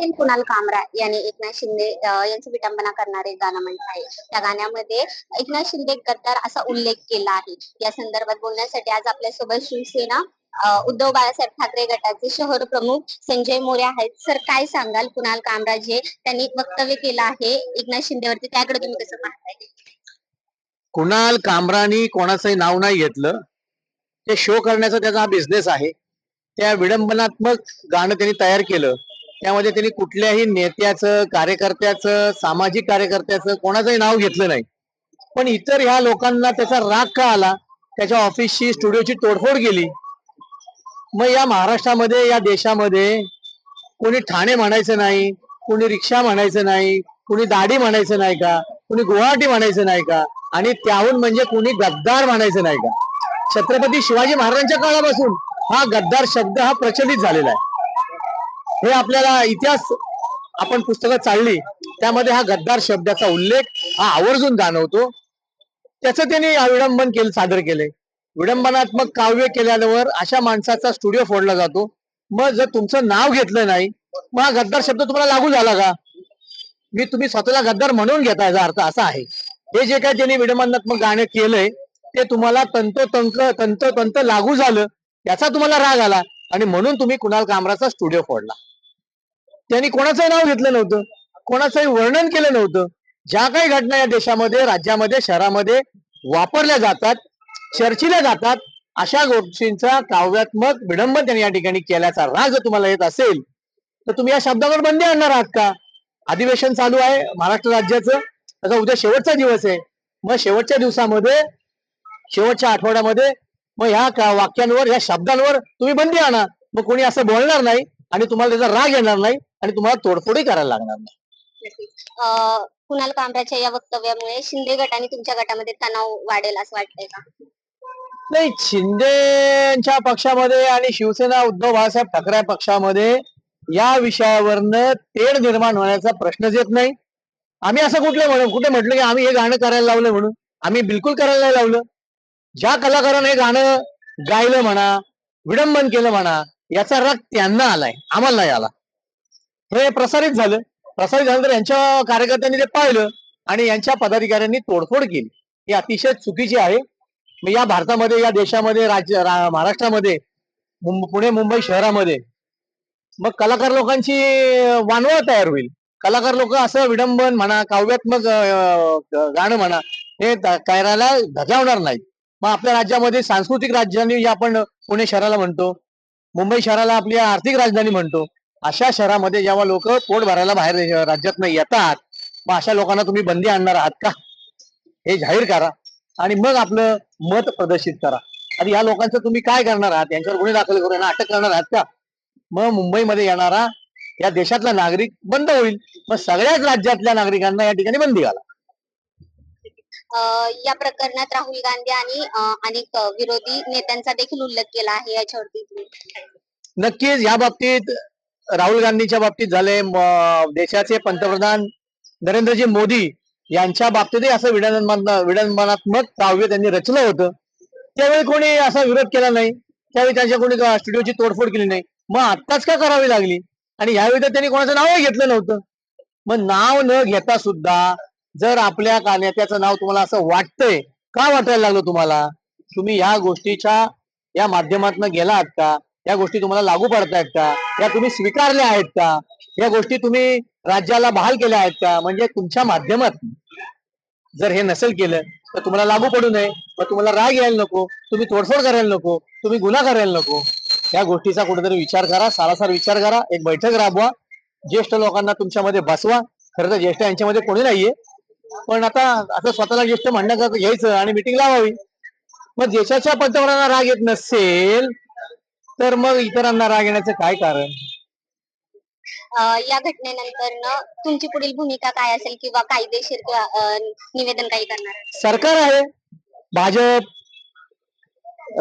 यातील कुणाल कामरा यांनी एकनाथ शिंदे यांची विटंबना करणारे गाणं म्हटलं आहे त्या गाण्यामध्ये एकनाथ शिंदे गद्दार असा उल्लेख केला आहे. या संदर्भात बोलण्यासाठी आज आपल्यासोबत शिवसेना उद्धव बाळासाहेब ठाकरे गटाचे शहर प्रमुख संजय मोरे आहेत. सर काय सांगाल कुणाल कामराज हे त्यांनी वक्तव्य केलं आहे एकनाथ शिंदेवरती? त्याकडे तुम्ही कसं पाहताय? कुणाल कामरानी कोणाचंही नाव नाही घेतलं. ते शो करण्याचा त्याचा हा बिझनेस आहे. त्या विडंबनात्मक गाणं त्यांनी तयार केलं. त्यामध्ये त्यांनी कुठल्याही नेत्याचं कार्यकर्त्याचं सामाजिक कार्यकर्त्याचं कोणाचंही नाव घेतलं नाही. पण इतर ह्या लोकांना त्याचा राग का आला? त्याच्या ऑफिसची स्टुडिओची तोडफोड गेली मग या महाराष्ट्रामध्ये या देशामध्ये कोणी ठाणे म्हणायचं नाही कोणी रिक्षा म्हणायचं नाही कुणी दाढी म्हणायचं नाही का? कुणी गुवाहाटी म्हणायचं नाही का? आणि त्याहून म्हणजे कुणी गद्दार म्हणायचं नाही का? छत्रपती शिवाजी महाराजांच्या काळापासून हा गद्दार शब्द हा प्रचलित झालेला आहे. हे आपल्याला इतिहास आपण पुस्तकं चालली त्यामध्ये हा गद्दार शब्दाचा उल्लेख हा आवर्जून जाणवतो. त्याचं त्यांनी विडंबन केलं सादर केलंय विडंबनात्मक काव्य केल्यावर अशा माणसाचा स्टुडिओ फोडला जातो. मग जर तुमचं नाव घेतलं नाही मग हा गद्दार शब्द तुम्हाला लागू झाला का? मी तुम्ही स्वतःला गद्दार म्हणून घेता याचा अर्थ असा आहे. हे जे काय त्यांनी विडंबनात्मक गाणं केलंय ते तुम्हाला तंतोतंत तंतोतंत लागू झालं याचा तुम्हाला राग आला. आणि म्हणून तुम्ही कुणाल कामराचा स्टुडिओ फोडला. त्यांनी कोणाचंही नाव घेतलं नव्हतं. कोणाचंही वर्णन केलं नव्हतं. ज्या काही घटना या देशामध्ये राज्यामध्ये शहरामध्ये वापरल्या जातात चर्चिल्या जातात अशा गोष्टींचा काव्यात्मक विडंबन त्यांनी या ठिकाणी केल्याचा राग जर तुम्हाला येत असेल तर तुम्ही या शब्दावर बंदी आणणार आहात का? अधिवेशन चालू आहे महाराष्ट्र राज्याचं. त्याचा उद्या शेवटचा दिवस आहे. मग शेवटच्या दिवसामध्ये शेवटच्या आठवड्यामध्ये मग ह्या वाक्यांवर ह्या शब्दांवर तुम्ही बंदी आणा. मग कोणी असं बोलणार नाही आणि तुम्हाला त्याचा राग येणार नाही आणि तुम्हाला तोडफोडही करायला लागणार नाही. कुणाल कामराच्या या वक्तव्यामुळे शिंदे गट आणि तुमच्या गटामध्ये तणाव वाढेल असं वाटतंय का? नाही शिंदेच्या पक्षामध्ये आणि शिवसेना उद्धव बाळासाहेब ठाकरे पक्षामध्ये या विषयावरनं तेढ निर्माण होण्याचा प्रश्नच येत नाही. आम्ही असं कुठलं म्हणून कुठे म्हटलं की आम्ही हे गाणं करायला लावलं म्हणून? आम्ही बिलकुल करायला नाही लावलं. ज्या कलाकाराने हे गाणं गायलं म्हणा विडंबन केलं म्हणा याचा राग त्यांना आलाय आम्हाला नाही आला. हे प्रसारित झालं. प्रसारित झालं तर यांच्या कार्यकर्त्यांनी ते पाहिलं आणि यांच्या पदाधिकाऱ्यांनी तोडफोड केली. ही अतिशय चुकीची आहे. मग या भारतामध्ये या देशामध्ये राज्य रा- महाराष्ट्रामध्ये पुणे मुंबई शहरामध्ये मग कलाकार लोकांची वानवळ तयार होईल. कलाकार लोक असं विडंबन म्हणा काव्यात्मक गाणं म्हणा हे करायला धजावणार नाहीत. मग आपल्या राज्यामध्ये सांस्कृतिक राजधानी आपण पुणे शहराला म्हणतो. मुंबई शहराला आपली आर्थिक राजधानी म्हणतो. अशा शहरामध्ये जेव्हा लोक पोट भरायला बाहेर राज्यात येतात मग अशा लोकांना तुम्ही बंदी आणणार आहात का? हे जाहीर करा आणि मग आपलं मत प्रदर्शित करा. आणि या लोकांचं तुम्ही काय करणार आहात? यांच्यावर गुन्हे दाखल करून यांना अटक करणार आहात का? मग मुंबईमध्ये येणारा या देशातला नागरिक बंद होईल. मग सगळ्याच राज्यातल्या नागरिकांना या ठिकाणी बंदी घाला. या प्रकरणात राहुल गांधी आणि अनेक विरोधी नेत्यांचा देखील उल्लेख केला आहे याच्यावरती. नक्कीच या बाबतीत राहुल गांधीच्या बाबतीत झाले देशाचे पंतप्रधान नरेंद्रजी मोदी यांच्या बाबतीतही असं विडंबन विडंबनात्मक काव्य त्यांनी रचलं होतं. त्यावेळी कोणी असा विरोध केला नाही. त्यावेळी त्यांच्या कोणी स्टुडिओची तोडफोड केली नाही. मग आत्ताच का करावी लागली? आणि यावेळी तर त्यांनी कोणाचं नावही घेतलं नव्हतं. मग नाव न घेता सुद्धा जर आपल्या का नेत्याचं नाव तुम्हाला असं वाटतंय का वाटायला लागलं तुम्हाला? तुम्ही या गोष्टीच्या या माध्यमातून गेलात का? या गोष्टी तुम्हाला लागू पडतायत का? या तुम्ही स्वीकारल्या आहेत का? या गोष्टी तुम्ही राज्याला बहाल केल्या आहेत का? म्हणजे तुमच्या माध्यमात. जर हे नसेल केलं तर तुम्हाला लागू पडू नये. मग तुम्हाला राग यायला नको. तुम्ही तोडफोड करायला नको. तुम्ही गुन्हा करायला नको. या गोष्टीचा कुठेतरी विचार करा. सारासार विचार करा. एक बैठक राबवा. ज्येष्ठ लोकांना तुमच्यामध्ये बसवा. खरं तर ज्येष्ठ यांच्यामध्ये कोणी नाहीये. पण आता असं स्वतःला ज्येष्ठ म्हणण्याचं घ्यायचं आणि मिटिंग लावावी. मग देशाच्या पंतप्रधानांना राग येत नसेल तर मग इतरांना राग येण्याचं काय कारण? या घटनेनंतर न तुमची पुढील भूमिका काय असेल किंवा कायदेशीर निवेदन काही करणार सरकार आहे. भाजप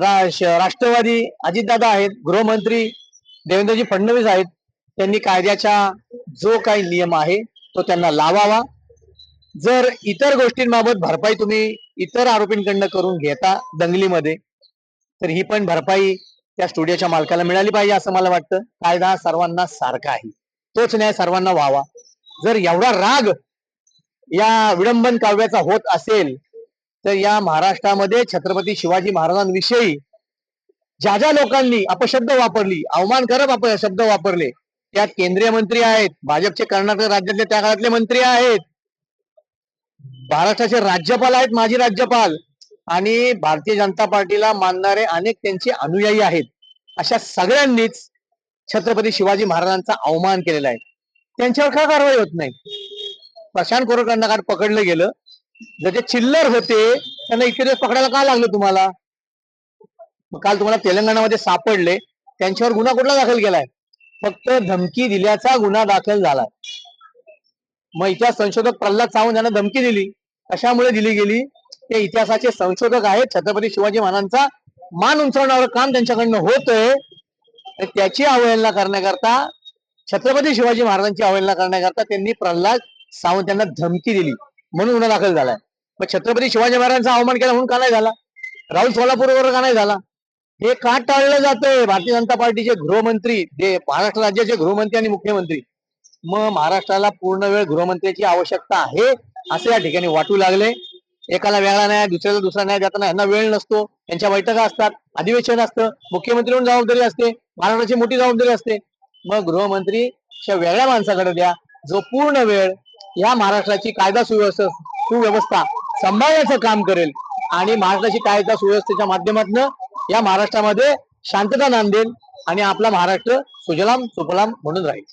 राष्ट्रवादी अजितदादा आहेत गृहमंत्री देवेंद्रजी फडणवीस आहेत. त्यांनी कायद्याचा जो काही नियम आहे तो त्यांना लावावा. जर इतर गोष्टींबाबत भरपाई तुम्ही इतर आरोपींकडनं करून घेता दंगलीमध्ये तर ही पण भरपाई त्या स्टुडिओच्या मालकाला मिळाली पाहिजे असं मला वाटतं. कायदा सर्वांना सारखा आहे. तोच न्याय सर्वांना व्हावा. जर एवढा राग या विडंबन काव्याचा होत असेल तर या महाराष्ट्रामध्ये छत्रपती शिवाजी महाराजांविषयी ज्या ज्या लोकांनी अपशब्द वापरली अवमानकारक अपशब्द वापरले त्यात केंद्रीय मंत्री आहेत भाजपचे कर्नाटक राज्यातले त्या काळातले मंत्री आहेत. महाराष्ट्राचे राज्यपाल आहेत माजी राज्यपाल आणि भारतीय जनता पार्टीला मानणारे अनेक त्यांचे अनुयायी आहेत. अशा सगळ्यांनीच छत्रपती शिवाजी महाराजांचा अवमान केलेला आहे. त्यांच्यावर का कारवाई होत नाही? प्रशांत कोरकरांना काल पकडलं गेलं. जर ते चिल्लर होते त्यांना इतके दिवस पकडायला का लागलं तुम्हाला? मग काल तुम्हाला तेलंगणामध्ये सापडले. त्यांच्यावर गुन्हा कुठला दाखल केलाय? फक्त धमकी दिल्याचा गुन्हा दाखल झालाय. मग इतिहास संशोधक प्रल्हाद सावंत यांना धमकी दिली. कशामुळे दिली गेली? ते इतिहासाचे संशोधक आहेत. छत्रपती शिवाजी महाराजांचा मान उंचावण्यावर काम त्यांच्याकडनं होतंय. तर त्याची अवहेलना करण्याकरता छत्रपती शिवाजी महाराजांची अवहेलना करण्याकरता त्यांनी प्रल्हाद सावंत यांना धमकी दिली. म्हणून गुन्हा दाखल झालाय. मग छत्रपती शिवाजी महाराजांचा अवमान केला म्हणून का नाही झाला? राहुल सोलापूरवर का नाही झाला? हे का टाळलं जातंय? भारतीय जनता पार्टीचे गृहमंत्री जे महाराष्ट्र राज्याचे गृहमंत्री आणि मुख्यमंत्री. मग महाराष्ट्राला पूर्ण वेळ गृहमंत्र्याची आवश्यकता आहे असं या ठिकाणी वाटू लागले. एकाला वेगळा नाही दुसऱ्याला दुसरा नाही जाताना यांना वेळ नसतो. यांच्या बैठका असतात अधिवेशन असतं मुख्यमंत्री म्हणून जबाबदारी असते महाराष्ट्राची मोठी जबाबदारी असते. मग गृहमंत्री अशा वेगळ्या माणसाकडे द्या जो पूर्ण वेळ या महाराष्ट्राची कायदा सुव्यवस्था सुव्यवस्था सांभाळण्याचं काम करेल आणि महाराष्ट्राची कायदा सुव्यवस्थेच्या माध्यमातून या महाराष्ट्रामध्ये शांतता नांदेल आणि आपला महाराष्ट्र सुजलाम सुफलाम म्हणून राहील.